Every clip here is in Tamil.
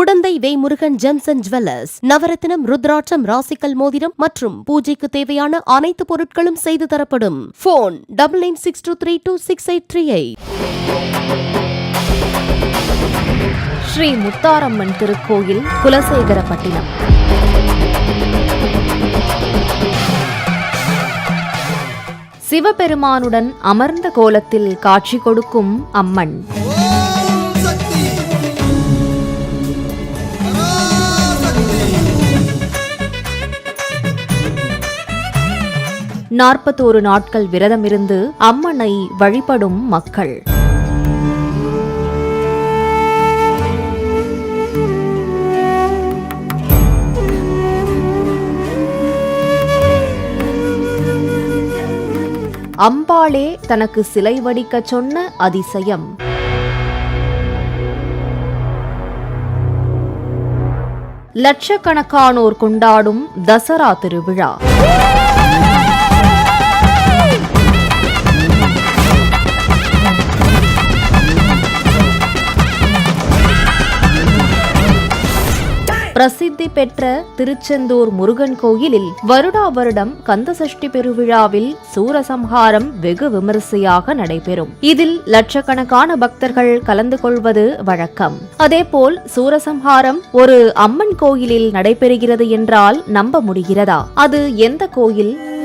Kudanthai Vemurugan gems and jewellers. நவரத்தினம் ருத்ராட்சம் ராசிக்கல் மோதிரம் மற்றும் பூஜைக்கு தேவையான அனைத்து பொருட்களும் செய்து தரப்படும். Phone double nine six two three two six eight three eight. Sri Mutharamman திருக்கோயில் குலசேகரப்பட்டினம். சிவபெருமானுடன் அமர்ந்த கோலத்தில் காட்சி கொடுக்கும் அம்மன். நாற்பத்தோரு நாட்கள் விரதமிருந்து அம்மனை வழிபடும் மக்கள். அம்பாளே தனக்கு சிலை வடிக்கச் சொன்ன அதிசயம். லட்சக்கணக்கானோர் கொண்டாடும் தசரா திருவிழா. பிரசித்தி பெற்ற திருச்செந்தூர் முருகன் கோயிலில் வருடா வருடம் கந்தசஷ்டி பெருவிழாவில் சூரசம்ஹாரம் வெகு விமரிசையாக நடைபெறும். இதில் லட்சக்கணக்கான பக்தர்கள் கலந்து கொள்வது வழக்கம். அதேபோல் சூரசம்ஹாரம் ஒரு அம்மன் கோயிலில் நடைபெறுகிறது என்றால் நம்ப முடிகிறதா? அது எந்த கோயில்?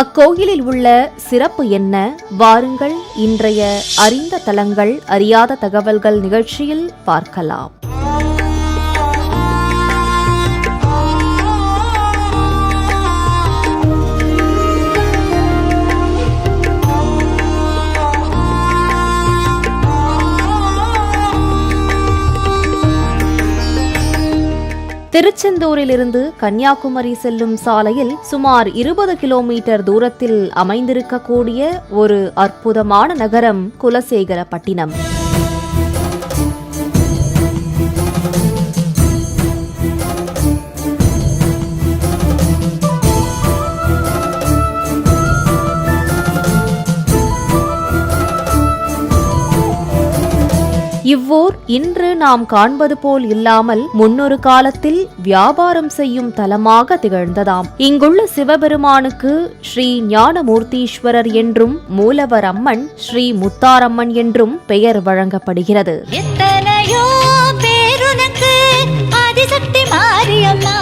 அக்கோயிலில் உள்ள சிறப்பு என்ன? வாருங்கள் இன்றைய அறிந்த தலங்கள் அறியாத தகவல்கள் நிகழ்ச்சியில் பார்க்கலாம். திருச்செந்தூரிலிருந்து கன்னியாகுமரி செல்லும் சாலையில் சுமார் இருபது கிலோமீட்டர் தூரத்தில் அமைந்திருக்கக்கூடிய ஒரு அற்புதமான நகரம் குலசேகரப்பட்டினம். இவ்வூர் இன்று நாம் காண்பது போல் இல்லாமல் முன்னொரு காலத்தில் வியாபாரம் செய்யும் தலமாக திகழ்ந்ததாம். இங்குள்ள சிவபெருமானுக்கு ஸ்ரீ ஞானமூர்த்தீஸ்வரர் என்றும் மூலவர் அம்மன் ஸ்ரீ முத்தாரம்மன் என்றும் பெயர் வழங்கப்படுகிறது. எத்தனையோ பேருனக்கு ஆதிசக்தி மாரியம்மா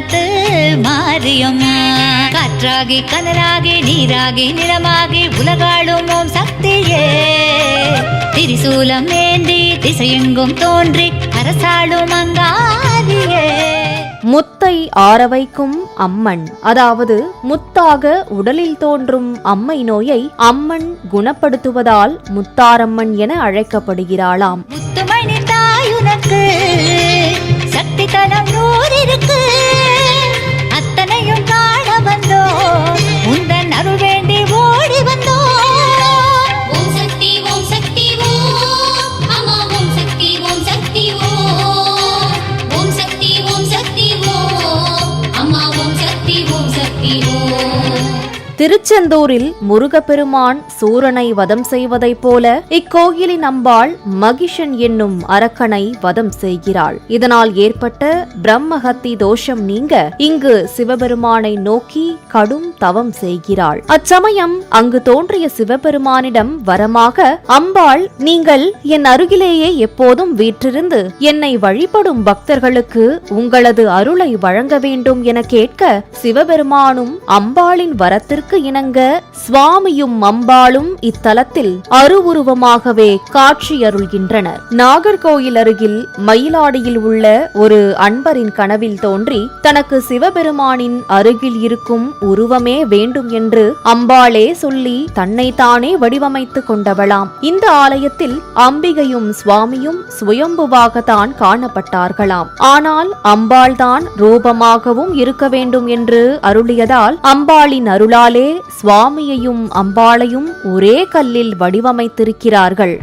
ஆஸ்தானத்து மாரியம்மா காற்றாகி கனலாகி நீராகி நிலமாகி உலகாளும் ஓம் சக்தியே. திரிசூலம் ஏந்தி திசையெங்கும் தோன்றி அரசாளும் அங்காரியே முத்தை ஆற வைக்கும் அம்மன் அதாவது முத்தாக உடலில் தோன்றும் அம்மை நோயை அம்மன் குணப்படுத்துவதால் முத்தாரம்மன் என அழைக்கப்படுகிறாளாம். முத்துமணி தாயுனக்கு சக்தி தனம் அத்தனையும் amor திருச்செந்தூரில் முருகப்பெருமான் சூரனை வதம் செய்வதைப் போல இக்கோயிலின் அம்பாள் மகிஷன் என்னும் அரக்கனை வதம் செய்கிறாள். இதனால் ஏற்பட்ட பிரம்மஹத்தி தோஷம் நீங்க இங்கு சிவபெருமானை நோக்கி கடும் தவம் செய்கிறாள். அச்சமயம் அங்கு தோன்றிய சிவபெருமானிடம் வரமாக அம்பாள் நீங்கள் என் அருகிலேயே எப்போதும் வீற்றிருந்து என்னை வழிபடும் பக்தர்களுக்கு உங்களது அருளை வழங்க வேண்டும் என கேட்க சிவபெருமானும் அம்பாளின் வரத்திற்கு இன வணங்க சுவாமியும் அம்பாளும் இத்தலத்தில் அருவுருவமாகவே காட்சியருள்கின்றனர். நாகர்கோயில் அருகில் மயிலாடியில் உள்ள ஒரு அன்பரின் கனவில் தோன்றி தனக்கு சிவபெருமானின் அருகில் இருக்கும் உருவமே வேண்டும் என்று அம்பாளே சொல்லி தன்னைத்தானே வடிவமைத்துக் கொண்டவளாம். இந்த ஆலயத்தில் அம்பிகையும் சுவாமியும் சுயம்புவாகத்தான் காணப்பட்டார்களாம். ஆனால் அம்பாள்தான் ரூபமாகவும் இருக்க வேண்டும் என்று அருளியதால் அம்பாளின் அருளாலே சுவாமியையும் அம்பாளையும் ஒரே கல்லில் வடிவமைத்திருக்கிறார்கள்.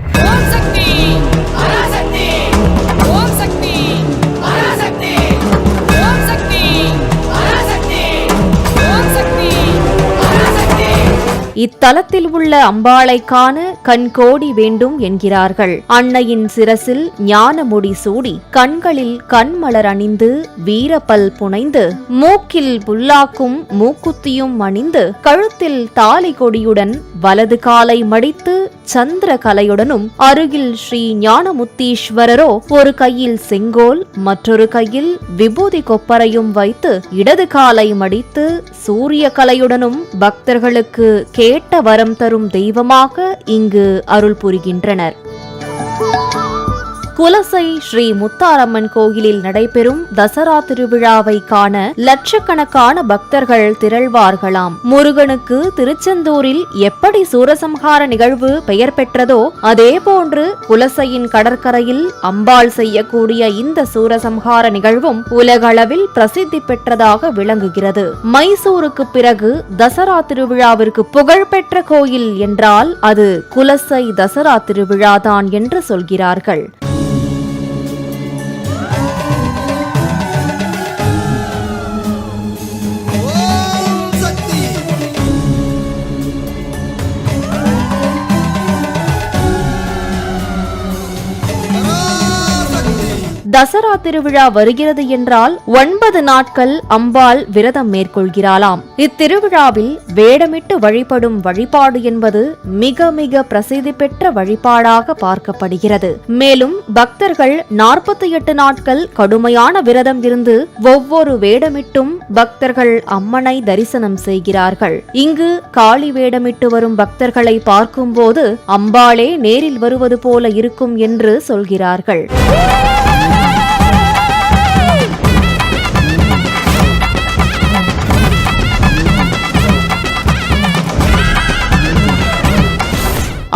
இத்தலத்தில் உள்ள அம்பாளை காண கண்கோடி வேண்டும் என்கிறார்கள். அன்னையின் சிரசில் ஞானமுடி சூடி கண்களில் கண்மலர் அணிந்து வீரப்பல் புனைந்து மூக்கில் புல்லாக்கும் மூக்குத்தியும் அணிந்து கழுத்தில் தாலி கொடியுடன் வலது காலை மடித்து சந்திர கலையுடனும் அருகில் ஸ்ரீ ஞானமுத்தீஸ்வரரோ ஒரு கையில் செங்கோல் மற்றொரு கையில் விபூதி கொப்பரையும் வைத்து இடது காலை மடித்து சூரிய கலையுடனும் பக்தர்களுக்கு கேட்ட வரம் தரும் தெய்வமாக இங்கு அருள் புரிகின்றனர். குலசை ஸ்ரீ முத்தாரம்மன் கோயிலில் நடைபெறும் தசரா திருவிழாவை காண லட்சக்கணக்கான பக்தர்கள் திரள்வார்களாம். முருகனுக்கு திருச்செந்தூரில் எப்படி சூரசம்ஹார நிகழ்வு பெயர் பெற்றதோ அதே போன்று குலசையின் கடற்கரையில் அம்பாள் செய்யக்கூடிய இந்த சூரசம்ஹார நிகழ்வும் உலகளவில் பிரசித்தி பெற்றதாக விளங்குகிறது. மைசூருக்கு பிறகு தசரா திருவிழாவிற்கு புகழ்பெற்ற கோயில் என்றால் அது குலசை தசரா திருவிழாதான் என்று சொல்கிறார்கள். தசரா திருவிழா வருகிறது என்றால் ஒன்பது நாட்கள் அம்பாள் விரதம் மேற்கொள்கிறாளாம். இத்திருவிழாவில் வேடமிட்டு வழிபடும் வழிபாடு என்பது மிக மிக பிரசித்தி பெற்ற வழிபாடாக பார்க்கப்படுகிறது. மேலும் பக்தர்கள் நாற்பத்தி எட்டு நாட்கள் கடுமையான விரதம் இருந்து ஒவ்வொரு வேடமிட்டும் பக்தர்கள் அம்மனை தரிசனம் செய்கிறார்கள். இங்கு காளி வேடமிட்டு வரும் பக்தர்களை பார்க்கும்போது அம்பாளே நேரில் வருவது போல இருக்கும் என்று சொல்கிறார்கள்.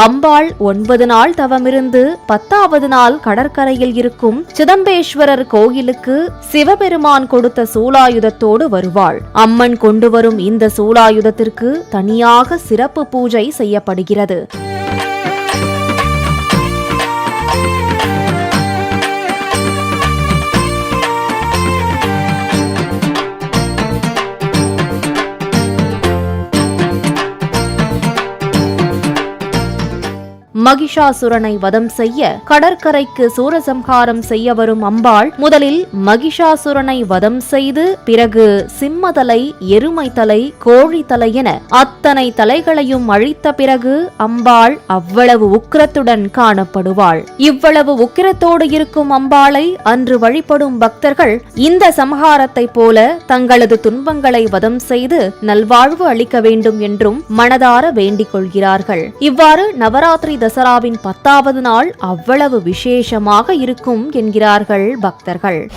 அம்பாள் ஒன்பது நாள் தவமிருந்து பத்தாவது நாள் கடற்கரையில் இருக்கும் சிதம்பேஸ்வரர் கோயிலுக்கு சிவபெருமான் கொடுத்த சூலாயுதத்தோடு வருவாள். அம்மன் கொண்டு வரும் இந்த சூலாயுதத்திற்கு தனியாக சிறப்பு பூஜை செய்யப்படுகிறது. மகிஷாசுரனை வதம் செய்ய கடற்கரைக்கு சூரசம்ஹாரம் செய்ய வரும் அம்பாள் முதலில் மகிஷாசுரனை வதம் செய்து பிறகு சிம்மதலை எருமை தலை கோழி தலை என அத்தனை தலைகளையும் அழித்த பிறகு அம்பாள் அவ்வளவு உக்கிரத்துடன் காணப்படுவாள். இவ்வளவு உக்கிரத்தோடு இருக்கும் அம்பாளை அன்று வழிபடும் பக்தர்கள் இந்த சம்ஹாரத்தை போல தங்களது துன்பங்களை வதம் செய்து நல்வாழ்வு அளிக்க வேண்டும் என்றும் மனதார வேண்டிக் கொள்கிறார்கள். இவ்வாறு நவராத்திரி தசராவின் பத்தாவது நாள் அவ்வளவு விசேஷமாக இருக்கும் என்கிறார்கள் பக்தர்கள்.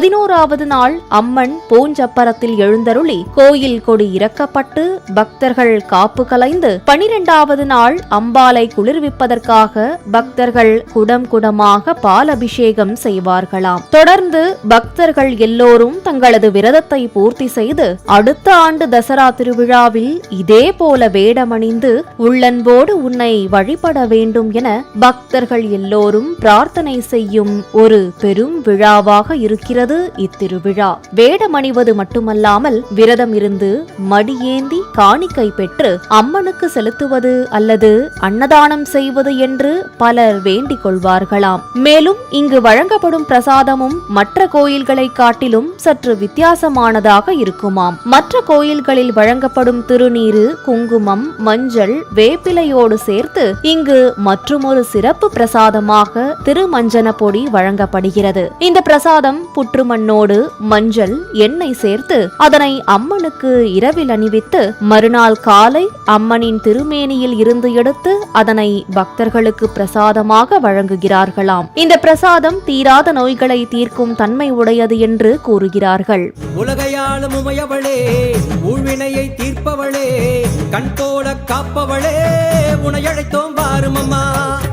பதினோராவது நாள் அம்மன் பூஞ்சப்பரத்தில் எழுந்தருளி கோயில் கொடி இறக்கப்பட்டு பக்தர்கள் காப்பு கலைந்து பனிரெண்டாவது நாள் அம்பாலை குளிர்விப்பதற்காக பக்தர்கள் குடம் குடமாக பால் அபிஷேகம் செய்வார்களாம். தொடர்ந்து பக்தர்கள் எல்லோரும் தங்களது விரதத்தை பூர்த்தி செய்து அடுத்த ஆண்டு தசரா திருவிழாவில் இதே போல வேடமணிந்து உள்ளன்போடு உன்னை வழிபட வேண்டும் என பக்தர்கள் எல்லோரும் பிரார்த்தனை செய்யும் ஒரு பெரும் விழாவாக இருக்கிறது. இத்திருவிழா. வேடமணிவது மட்டுமல்லாமல் விரதம் இருந்து மடியேந்தி காணிக்கை பெற்று அம்மனுக்கு செலுத்துவது அல்லது அன்னதானம் செய்வது என்று பலர் வேண்டிக் கொள்வார்களாம். மேலும் இங்கு வழங்கப்படும் பிரசாதமும் மற்ற கோயில்களை காட்டிலும் சற்று வித்தியாசமானதாக இருக்குமாம். மற்ற கோயில்களில் வழங்கப்படும் திருநீரு குங்குமம் மஞ்சள் வேப்பிலையோடு சேர்த்து இங்கு மற்றுமொரு சிறப்பு பிரசாதமாக திருமஞ்சன பொடி வழங்கப்படுகிறது. இந்த பிரசாதம் புற்றுமண்ணோடு மஞ்சள் எண்ணெய் சேர்த்து அதனை அம்மனுக்கு இரவில் அணிவித்து மறுநாள் காலை அம்மனின் திருமேனியில் இருந்து எடுத்து அதனை பக்தர்களுக்கு பிரசாதமாக வழங்குகிறார்களாம். இந்த பிரசாதம் தீராத நோய்களை தீர்க்கும் தன்மை உடையது என்று கூறுகிறார்கள். உலகையாளும் உமையவளே ஊழ்வினையை தீர்ப்பவளே கண் போல காப்பவளே உனையழைத்தோம் அழைத்தோம்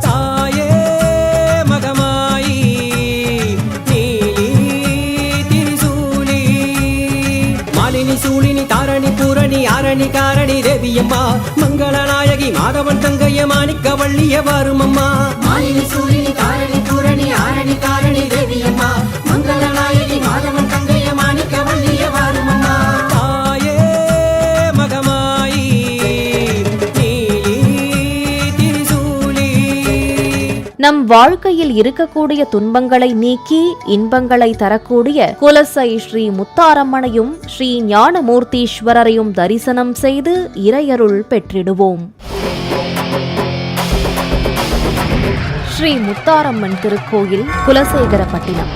தாரணி பூரணி ஆரணி காரணி தேவியம்மா. மங்கள நாயகி மாதவன் தங்கைய மாணிக்க வள்ளிய வாரும் அம்மா மாலினி சூழினி தாரணி நம் வாழ்க்கையில் இருக்கக்கூடிய துன்பங்களை நீக்கி இன்பங்களை தரக்கூடிய குலசை ஸ்ரீ முத்தாரம்மனையும் ஸ்ரீ ஞானமூர்த்தீஸ்வரரையும் தரிசனம் செய்து இறையருள் பெற்றிடுவோம். ஸ்ரீ முத்தாரம்மன் திருக்கோயில் Kulasekarapattinam.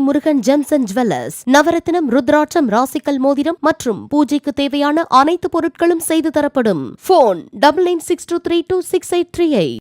Murugan Vaymurugan gems and jewellers. நவரத்தினம் ருத்ராட்சம் ராசிக்கல் மோதிரம் மற்றும் பூஜைக்கு தேவையான அனைத்து பொருட்களும் செய்து தரப்படும். Phone double nine six two three two six eight three eight.